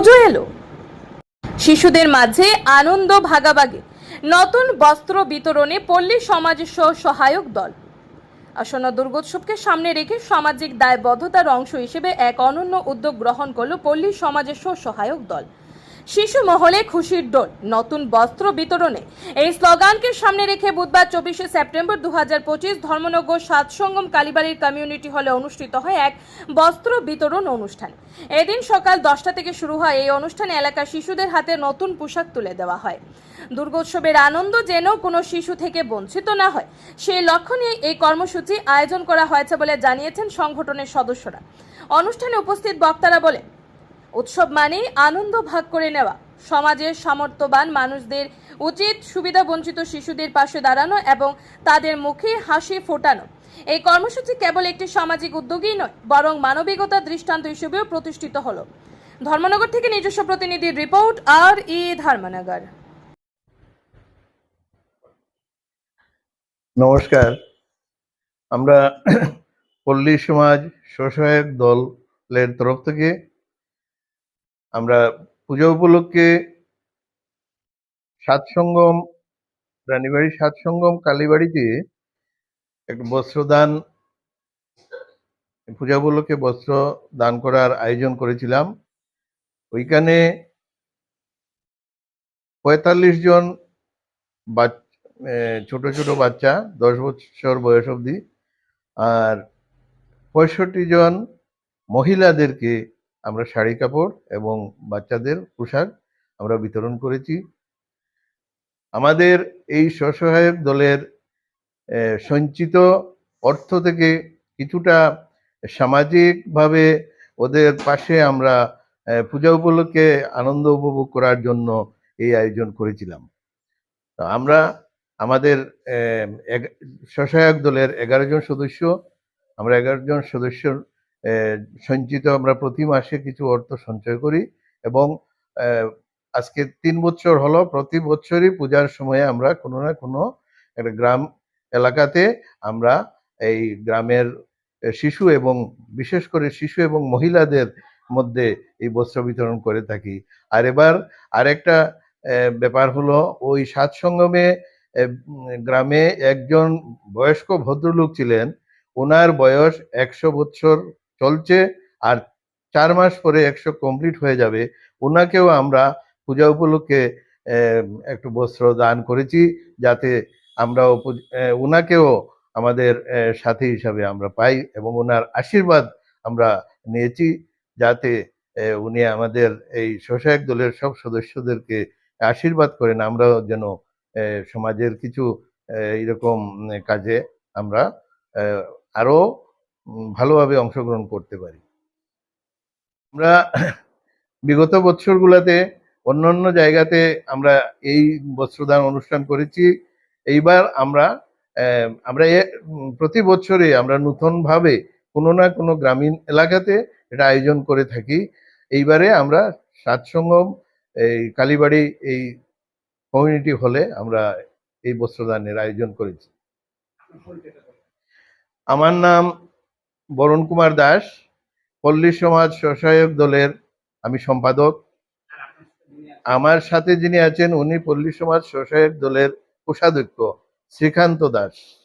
পুজো এলো। শিশুদের মাঝে আনন্দ ভাগাভাগি, নতুন বস্ত্র বিতরণে পল্লী সমাজ সহায়ক দল। আসন্ন দুর্গোৎসবকে সামনে রেখে সামাজিক দায়বদ্ধতার অংশ হিসেবে এক অনন্য উদ্যোগ গ্রহণ করল পল্লী সমাজের সহায়ক দল। শিশু মহলে খুশির ডোল নতুন বস্ত্র বিতরণে। এই স্লোগানকে সামনে রেখে বুধবার চব্বিশে সেপ্টেম্বর দু হাজার পঁচিশ ধর্মনগর সাতসঙ্গম কালীবাড়ির কমিউনিটি হলে অনুষ্ঠিত হয় এক বস্ত্র বিতরণ অনুষ্ঠান। এদিন সকাল দশটা থেকে শুরু হয় এই অনুষ্ঠানে এলাকার শিশুদের হাতে নতুন পোশাক তুলে দেওয়া হয়। দুর্গোৎসবের আনন্দ যেন কোনো শিশু থেকে বঞ্চিত না হয়। সেই লক্ষ্য নিয়ে এই কর্মসূচি আয়োজন করা হয়েছে বলে জানিয়েছেন সংগঠনের সদস্যরা। অনুষ্ঠানে উপস্থিত বক্তারা বলে উৎসব মানেই আনন্দ ভাগ করে নেওয়া। সমাজের সামর্থ্যবান মানুষদের উচিত সুবিধা বঞ্চিত শিশুদের পাশে দাঁড়ানো এবং তাদের মুখে হাসি ফোটানো। এই কর্মসূচি কেবল একটি সামাজিক উদ্যোগই নয়, বরং মানবিকতার দৃষ্টান্ত হিসেবেও প্রতিষ্ঠিত হলো। ধর্মনগর থেকে নিজস্ব প্রতিনিধির রিপোর্ট, আর ই ধর্মনগর। নমস্কার। আমরা পল্লী সমাজ স্বসহায়ক দলের তরফ থেকে আমরা পুজো উপলক্ষে সাতসঙ্গম, রানীবাড়ি সাতসঙ্গম, কালীবাড়িতে একটা বস্ত্রদান, পূজা উপলক্ষে বস্ত্র দান করার আয়োজন করেছিলাম। ওইখানে পঁয়তাল্লিশ জন ছোট ছোট বাচ্চা, দশ বছর বয়স অবধি, আর পঁয়ষট্টি জন মহিলাদেরকে আমরা শাড়ি কাপড় এবং বাচ্চাদের পোশাক আমরা বিতরণ করেছি। আমাদের এই স্বসহায়ক দলের সঞ্চিত অর্থ থেকে কিছুটা সামাজিকভাবে ওদের পাশে আমরা পূজা উপলক্ষে আনন্দ উপভোগ করার জন্য এই আয়োজন করেছিলাম। আমরা আমাদের স্বসহায়ক দলের এগারো জন সদস্য আমরা এগারো জন সদস্যর এ, সঞ্চিত আমরা প্রতি মাসে কিছু অর্থ সঞ্চয় করি এবং আজকে তিন বছর হলো, প্রতি বছরই পূজার সময়ে আমরা কোনো না কোনো একটা গ্রাম এলাকাতে আমরা এই গ্রামের শিশু এবং বিশেষ করে শিশু এবং মহিলাদের মধ্যে এই বস্ত্র বিতরণ করে থাকি। আর এবার আরেকটা ব্যাপার হলো, ওই সাত সঙ্গমে গ্রামে একজন বয়স্ক ভদ্রলোক ছিলেন, ওনার বয়স একশো বছর চলছে আর চার মাস পরে একশো কমপ্লিট হয়ে যাবে। ওনাকেও আমরা পূজা উপলক্ষে একটু বস্ত্র দান করেছি যাতে আমরা ওনাকেও আমাদের সাথী হিসাবে আমরা পাই এবং ওনার আশীর্বাদ আমরা নিয়েছি যাতে উনি আমাদের এই স্বসহায়ক দলের সব সদস্যদেরকে আশীর্বাদ করেন। আমরাও যেন সমাজের কিছু এইরকম কাজে আমরা এ, আরও উম, ভালোভাবে অংশগ্রহণ করতে পারি। আমরা বিগত বছরগুলোতে অন্য অন্য জায়গাতে আমরা এই বস্ত্রদান অনুষ্ঠান করেছি। এইবার আমরা আমরা প্রতি বছরে আমরা নতুনভাবে কোনো না কোনো গ্রামীণ এলাকাতে এটা আয়োজন করে থাকি। এইবারে আমরা সাতসঙ্গম, এই কালীবাড়ি, এই কমিউনিটি হলে আমরা এই বস্ত্রদানের আয়োজন করেছি। আমার নাম বরুণ কুমার দাস, পল্লী সমাজ স্বসহায়ক দলের আমি সম্পাদক। আমার সাথে যিনি আছেন, উনি পল্লী সমাজ স্বসহায়ক দলের কোষাধ্যক্ষ শ্রীকান্ত দাস।